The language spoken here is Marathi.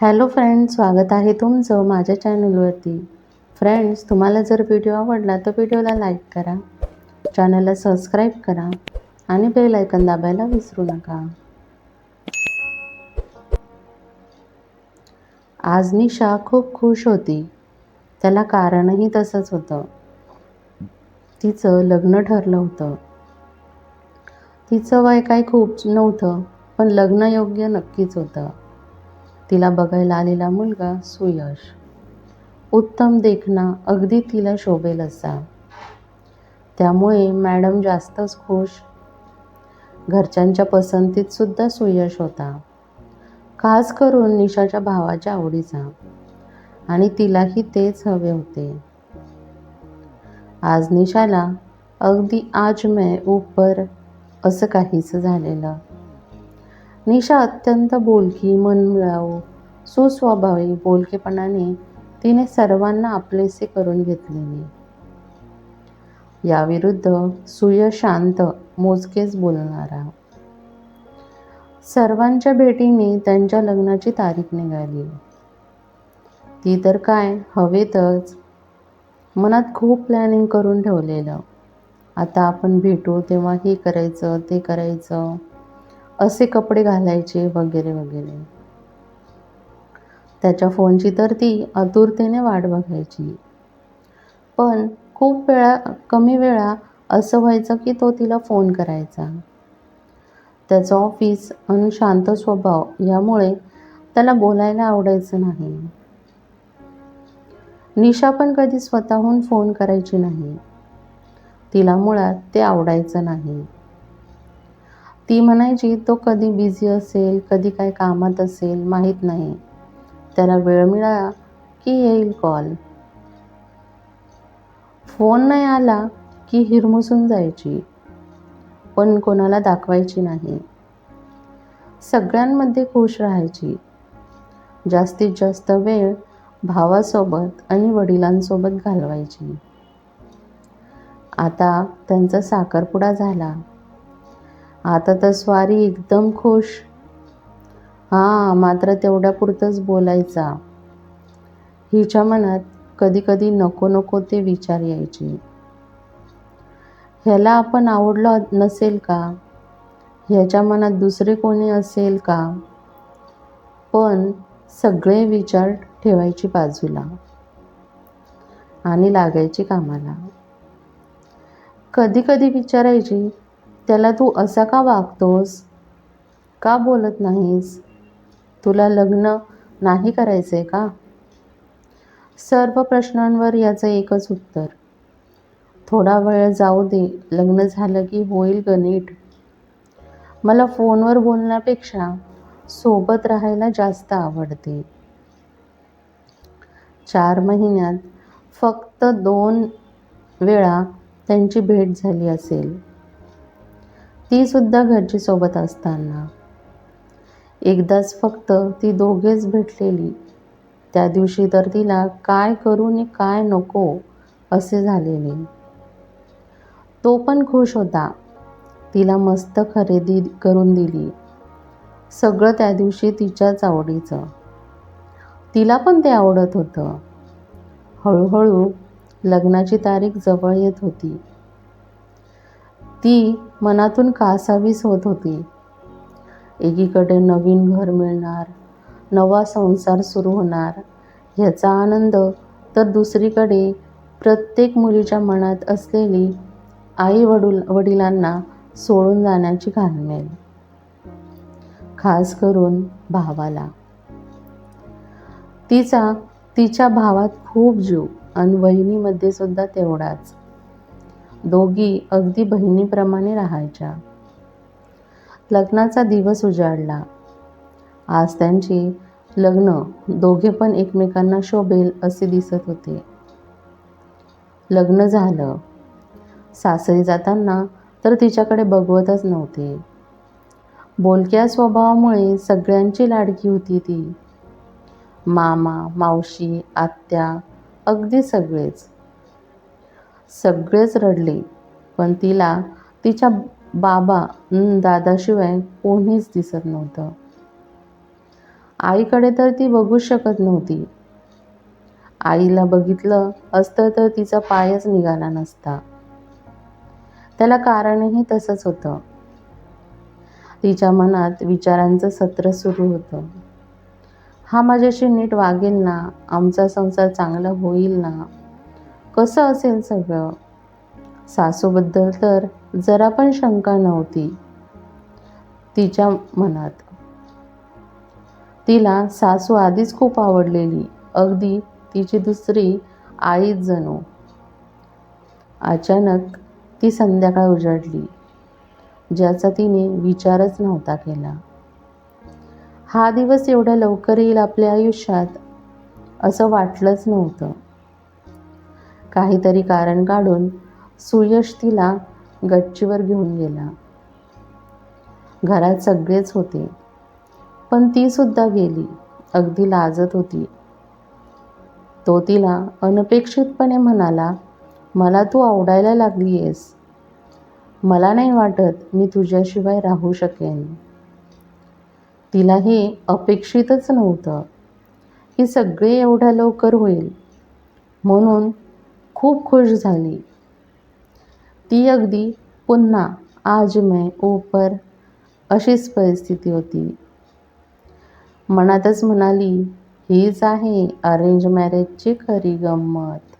हॅलो फ्रेंड्स स्वागत आहे तुमचं माझ्या चॅनलवरती. फ्रेंड्स तुम्हाला जर व्हिडिओ आवडला तर व्हिडिओला लाईक करा चॅनलला सबस्क्राईब करा आणि बेल आयकन दाबायला विसरू नका. आज निशा खूप खुश होती. त्याला कारणही तसंच होतं. तिचं लग्न ठरलं होतं. तिचं वय काही खूप नव्हतं पण लग्न योग्य नक्कीच होतं. तिला बघायला आलेला मुलगा सुयश. उत्तम देखणा अगदी तिला शोभेल असा. त्यामुळे मॅडम जास्तच खुश. घरच्यांच्या पसंतीत सुद्धा सुयश होता. खास करून निशाच्या भावाच्या आवडीचा. आणि तिलाही तेच हवे होते. आज निशाला अगदी आज मैं ऊपर असं काहीच झालेलं. निशा अत्यंत बोलकी मनमिळाऊ सुस्वभावी बोलकेपणाने तिने सर्वांना आपलेसे करून घेतलेले. याविरुद्ध सुयश शांत मोजकेच बोलणारा. सर्वांच्या भेटीने त्यांच्या लग्नाची तारीख निघाली. ती तर काय हवेतच. मनात खूप प्लॅनिंग करून ठेवलेलं. आता आपण भेटू तेव्हा हे करायचं ते करायचं. असे कपडे घालायचे वगैरे वगैरे. त्याच्या फोनची तर ती आतुरतेने वाट बघायची. पण खूप वेळा कमी वेळा असं व्हायचं की तो तिला फोन करायचा. त्याचं ऑफिस आणि शांत स्वभाव यामुळे त्याला बोलायला आवडायचं नाही. निशा पण कधी स्वतःहून फोन करायची नाही. तिला मुळात ते आवडायचं नाही. ती म्हणायची तो कधी बिझी असेल कधी काय कामात असेल माहीत नाही. त्याला वेळ मिळाला की येईल कॉल फोन नाही आला की हिरमुसून जायची. पण कोणाला दाखवायची नाही. सगळ्यांमध्ये खुश राहायची. जास्तीत जास्त वेळ भावासोबत आणि वडिलांसोबत घालवायची. आता त्यांचा साखरपुडा झाला. आता तर स्वारी एकदम खुश. हां मात्र तेवढ्यापुरतंच बोलायचा. हिच्या मनात कधी कधी नको नको ते विचार यायचे. ह्याला आपण आवडलो नसेल का? ह्याच्या मनात दुसरे कोणी असेल का? पण सगळे विचार ठेवायची बाजूला आणि लागायची कामाला. कधी कधी विचारायची त्याला तू असा का वागतोस? का बोलत नाहीस? तुला लग्न नाही करायचं आहे का? सर्व प्रश्नांवर याचं एकच उत्तर. थोडा वेळ जाऊ दे लग्न झालं की होईल गणित. मला फोनवर बोलण्यापेक्षा सोबत राहायला जास्त आवडते. चार महिन्यात फक्त दोन वेळा त्यांची भेट झाली असेल. ती सुद्धा घरची सोबत असताना. एकदाच फक्त ती दोघेच भेटलेली. त्या दिवशी तर तिला काय करू आणि काय नको असे झालेले. तो पण खुश होता. तिला मस्त खरेदी करून दिली. सगळं त्या दिवशी तिच्याच आवडीचं. तिला पण ते आवडत होतं. हळूहळू लग्नाची तारीख जवळ येत होती. ती मनातून कासावीस होत होती. एकीकडे नवीन घर मिळणार नवा संसार सुरू होणार ह्याचा आनंद तर दुसरीकडे प्रत्येक मुलीच्या मनात असलेली आई वडूल वडिलांना सोडून जाण्याची घालमेल खास करून भावाला. तिचा तिच्या भावात खूप जीव आणि वहिनीमध्ये सुद्धा तेवढाच. दोघी अगदी बहिणीप्रमाणे राहायच्या. लग्नाचा दिवस उजाडला. आज त्यांची लग्न दोघे पण एकमेकांना शोभेल असे दिसत होते. लग्न झालं. सासरी जाताना तर तिच्याकडे बघवतच नव्हते. बोलक्या स्वभावामुळे सगळ्यांची लाडकी होती ती. मामा मावशी आत्या अगदी सगळेच. सगळेच रडले. पण तिला तिच्या बाबा दादाशिवाय कोणीच दिसत नव्हतं. आईकडे तर ती बघूच शकत नव्हती. आईला बघितलं असतं तर तिचा पायच निघाला नसता. त्याला कारणही तसंच होतं. तिच्या मनात विचारांचं सत्र सुरू होतं. हा माझ्याशी नीट वागेल ना? आमचा संसार चांगला होईल ना? कसं असेल सगळं? सासूबद्दल तर जरा पण शंका नव्हती तिच्या मनात. तिला सासू आधीच खूप आवडलेली अगदी तिची दुसरी आईच जणू. अचानक ती संध्याकाळ उजाडली ज्याचा तिने विचारच नव्हता केला. हा दिवस एवढ्या लवकर येईल आपल्या आयुष्यात असं वाटलंच नव्हतं. काहीतरी कारण काढून सुयश तिला गच्चीवर घेऊन गेला. घरात सगळेच होते पण ती सुद्धा गेली अगदी लाजत होती. तो तिला अनपेक्षितपणे म्हणाला मला तू आवडायला लागली आहेस मला नाही वाटत मी तुझ्याशिवाय राहू शकेन. तिला हे अपेक्षितच नव्हतं की सगळे एवढ्या लवकर होईल. म्हणून खूप खुश झाली. ती अगदी पुन्हा आज मैं ऊपर अशीच परिस्थिती होती. मनातच म्हणाली हीच आहे अरेंज मॅरेजची खरी गंमत.